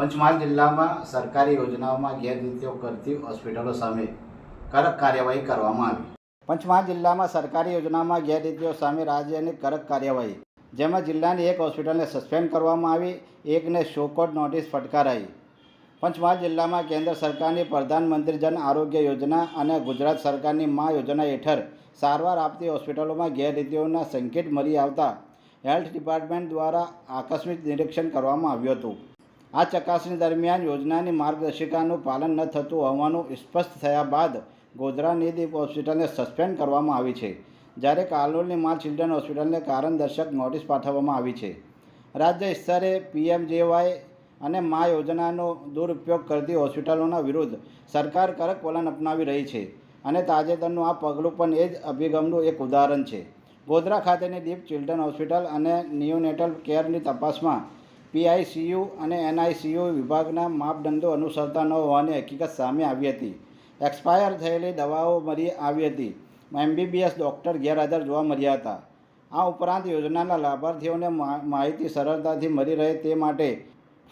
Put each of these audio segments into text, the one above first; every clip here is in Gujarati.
પંચમહાલ જિલ્લામાં સરકારી યોજનાઓમાં ગેરરીતિઓ કરતી હોસ્પિટલો સામે કડક કાર્યવાહી કરવામાં આવી. પંચમહાલ જિલ્લામાં સરકારી યોજનામાં ગેરરીતિઓ સામે રાજ્યની કડક કાર્યવાહી. જેમાં જિલ્લાની એક હોસ્પિટલને સસ્પેન્ડ કરવામાં આવી, એકને શોકોટ નોટિસ ફટકારાઈ. પંચમહાલ જિલ્લામાં કેન્દ્ર સરકારની પ્રધાનમંત્રી જન આરોગ્ય યોજના અને ગુજરાત સરકારની મા યોજના હેઠળ સારવાર આપતી હોસ્પિટલોમાં ગેરરીતિઓના સંકેત મળી આવતા હેલ્થ ડિપાર્ટમેન્ટ દ્વારા આકસ્મિક નિરીક્ષણ કરવામાં આવ્યું હતું. આ ચકાસણી દરમિયાન યોજનાની માર્ગદર્શિકાનું પાલન ન થતું હોવાનું સ્પષ્ટ થયા બાદ ગોધરા નિદીપ હોસ્પિટલને સસ્પેન્ડ કરવામાં આવી છે, જ્યારે કાલોલની મા ચિલ્ડ્રન હોસ્પિટલને કારણદર્શક નોટિસ પાઠવવામાં આવી છે. રાજ્ય સ્તરે પીએમજેવાય અને મા યોજનાનો દુરુપયોગ કરતી હોસ્પિટલોના વિરુદ્ધ સરકાર કડક વલણ અપનાવી રહી છે અને તાજેતરનું આ પગલું પણ એ જ અભિગમનું એક ઉદાહરણ છે. ગોધરા ખાતેની દીપ ચિલ્ડ્રન હોસ્પિટલ અને નિયોનેટલ કેરની તપાસમાં પીઆઈસીયુ અને એનઆઈસીયુ વિભાગના માપદંડો અનુસરતા ન હોવાની હકીકત સામે આવી હતી. એક્સપાયર થયેલી દવાઓ મળી આવી હતી. એમબીબીએસ ડૉક્ટર ગેરહાજર જોવા મળ્યા હતા. આ ઉપરાંત યોજનાના લાભાર્થીઓને માહિતી સરળતાથી મળી રહે તે માટે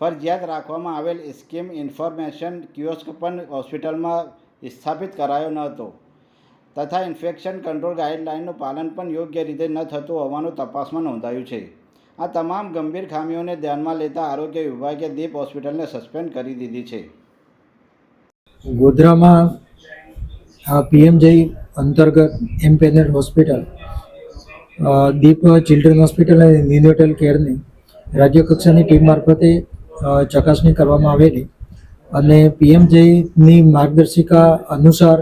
ફરજિયાત રાખવામાં આવેલ સ્કીમ ઇન્ફોર્મેશન કિયોસ્ક પણ હોસ્પિટલમાં સ્થાપિત કરાયો ન હતો તથા ઇન્ફેક્શન કંટ્રોલ ગાઈડલાઇનનું પાલન પણ યોગ્ય રીતે ન થતું હોવાનું તપાસમાં નોંધાયું છે. આ તમામ ગંભીર ખામીઓને ધ્યાનમાં લેતા આરોગ્ય વિભાગે દીપ હોસ્પિટલને સસ્પેન્ડ કરી દીધી છે. ગોધરામાં આ પીએમજય અંતર્ગત એમ હોસ્પિટલ દીપ ચિલ્ડ્રન હોસ્પિટલ અને નિયોનેટલ કેરની રાજ્ય કક્ષાની ટીમ મારફતે ચકાસણી કરવામાં આવેલી અને પીએમજયની માર્ગદર્શિકા અનુસાર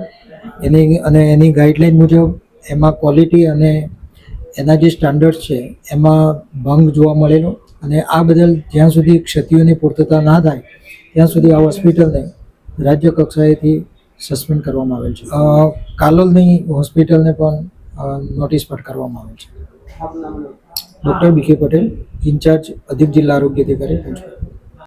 એની અને એની ગાઈડલાઇન મુજબ એમાં ક્વોલિટી અને એના જે સ્ટાન્ડર્ડ છે એમાં ભંગ જોવા મળેલો અને આ બદલ જ્યાં સુધી ક્ષતિઓની પૂર્તતા ના થાય ત્યાં સુધી આ હોસ્પિટલને રાજ્ય કક્ષાએથી સસ્પેન્ડ કરવામાં આવેલ છે. કાલોલની હોસ્પિટલને પણ નોટિસ ફટકારવામાં આવેલ છે. ડૉક્ટર બી કે પટેલ ઇન્ચાર્જ અધિક જિલ્લા આરોગ્ય અધિકારી